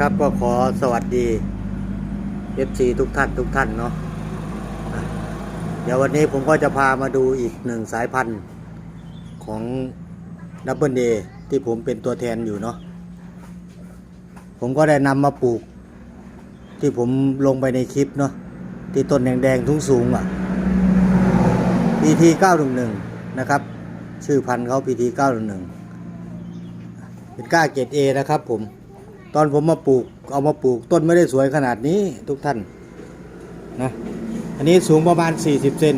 ครับก็ขอสวัสดี FC ทุกท่านทุกท่านเนาะเดี๋ยววันนี้ผมก็จะพามาดูอีกหนึ่งสายพันธุ์ของดับเบิลเดที่ผมเป็นตัวแทนอยู่เนาะผมก็ได้นำมาปลูก ที่ผมลงไปในคลิปเนาะที่ต้นแดงๆทุ่งสูงอะ PT 911นะครับ ชื่อพันธุ์เขา PT 911เป็นก้าเกรด A นะครับผม ตอนผมมาปลูกเอามาปลูกต้นไม่ได้สวยขนาดนี้ทุกท่านนะอันนี้สูงประมาณ 40 เซน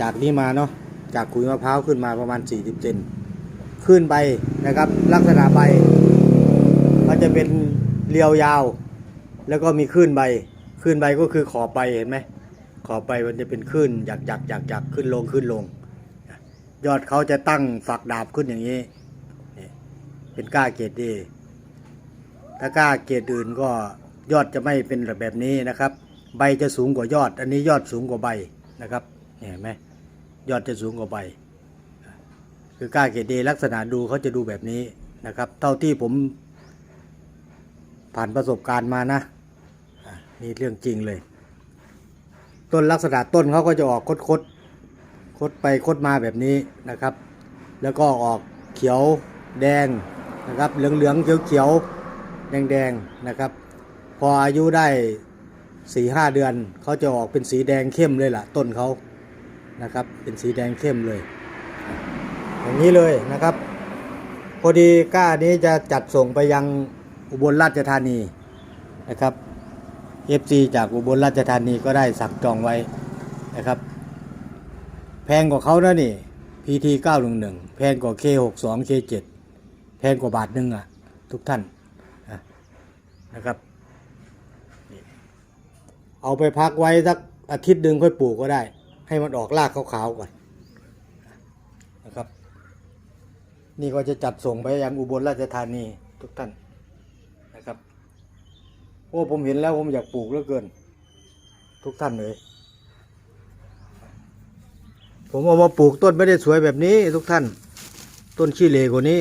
จากนี้มาเนาะจากขุยมะพร้าวขึ้นมาประมาณ 40 เซนขึ้นใบนะครับ ลักษณะใบมันจะเป็นเรียวยาว แล้วก็มีขึ้นใบขึ้นใบก็คือขอบใบเห็นไหมขอบใบมันจะเป็นขึ้นหยักหยักหยักหยักขึ้นลงขึ้นลง ยอดเขาจะตั้งฝักดาบขึ้นอย่างนี้เป็นก้าเกรดดี ถ้ากล้าเกรดอื่นก็ยอดจะไม่เป็นแบบนี้นะครับ ใบจะสูงกว่ายอด อันนี้ยอดสูงกว่าใบนะครับเห็นไหมยอดจะสูงกว่าใบ คือกล้าเกรดดีลักษณะดูเขาจะดูแบบนี้นะครับ เท่าที่ผมผ่านประสบการณ์มานะนี่เรื่องจริงเลย ต้นลักษณะต้นเขาก็จะออกคดคดคดไปคดมาแบบนี้นะครับ แล้วก็ออกเขียวแดงนะครับเหลืองเหลืองเขียวเขียว แดงๆนะครับ พออายุได้สี่ห้าเดือนเขาจะออกเป็นสีแดงเข้มเลยล่ะ ต้นเขานะครับ เป็นสีแดงเข้มเลย อย่างนี้เลยนะครับ พอดีก้านี้จะจัดส่งไปยังอุบลราชธานีนะครับ FC จากอุบลราชธานีก็ได้สั่งจองไว้นะครับ แพงกว่าเขานะนี่ PT 911แพงกว่า K62 K7 แพงกว่าบาทหนึงอะ ทุกท่าน นะครับ เอาไปพักไว้สักอาทิตย์หนึ่งค่อยปลูกก็ได้ ให้มันออกรากขาวๆก่อนนะครับ นี่ก็จะจัดส่งไปยังอุบลราชธานีทุกท่านนะครับโอ้ผมเห็นแล้วผมอยากปลูกเหลือเกิน ทุกท่านเลยผมเอามาปลูกต้นไม่ได้สวยแบบนี้ทุกท่าน ต้นขี้เหร่กว่านี้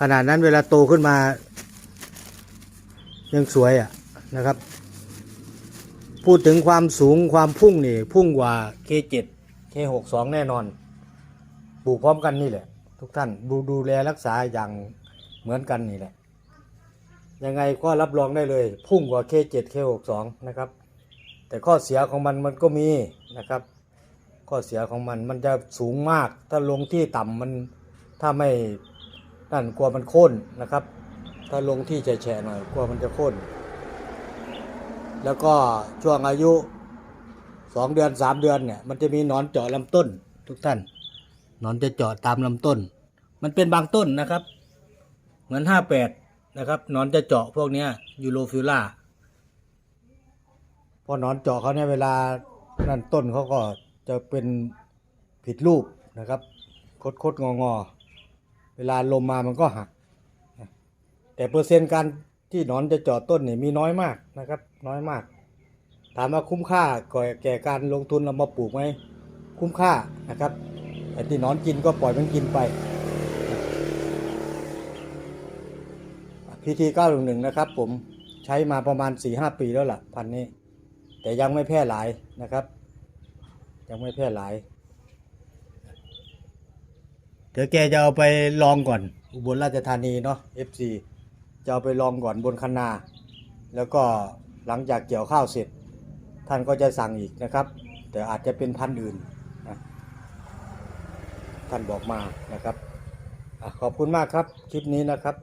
ขนาดนั้นเวลาโตขึ้นมา ยังสวยอะนะครับ พูดถึงความสูงความพุ่งนี่พุ่งกว่า K7 K62 แน่นอนปลูกพร้อมกันนี่แหละ ทุกท่านดูดูแลรักษาอย่างเหมือนกันนี่แหละ ยังไงก็รับรองได้เลย พุ่งกว่า K7 K62 นะครับ แต่ข้อเสียของมันมันก็มีนะครับ ข้อเสียของมันมันจะสูงมาก ถ้าลงที่ต่ำมันถ้าไม่นั่นกลัวมันโค่นนะครับ ถ้าลงที่แฉะๆหน่อยกลัวมันจะโค่นแล้วก็ช่วงอายุสองเดือนสามเดือนเนี่ยมันจะมีหนอนเจาะลำต้น ทุกท่านหนอนจะเจาะตามลำต้น มันเป็นบางต้นนะครับ เหมือนห้าแปดนะครับหนอนจะเจาะพวกเนี้ยยูโรฟิล่าพอหนอนเจาะเขาเนี่ยเวลานั่นต้นเขาก็จะเป็นผิดรูปนะครับ คดคดงองอๆเวลาลมมามันก็หัก แต่เปอร์เซ็นต์การที่หนอนจะเจาะต้นเนี่ยมีน้อยมากนะครับ น้อยมาก ถามว่าคุ้มค่าก่อแก่การลงทุนเรามาปลูกไหมคุ้มค่านะครับแต่ที่หนอนกินก็ปล่อยมันกินไปพีทีเก้าหนึ่งหนึ่งนะครับผมใช้มาประมาณสี่ห้าปีแล้วล่ะพันนี้ แต่ยังไม่แพร่หลายนะครับ ยังไม่แพร่หลาย เดี๋ยวแกจะเอาไปลองก่อน อุบลราชธานีเนาะ FC จะเอาไปลองก่อนบนคันนา แล้วก็หลังจากเกี่ยวข้าวเสร็จ ท่านก็จะสั่งอีกนะครับ แต่อาจจะเป็นพันธุ์อื่นนะท่านบอกมานะครับอขอบคุณมากครับคลิปนี้นะครับ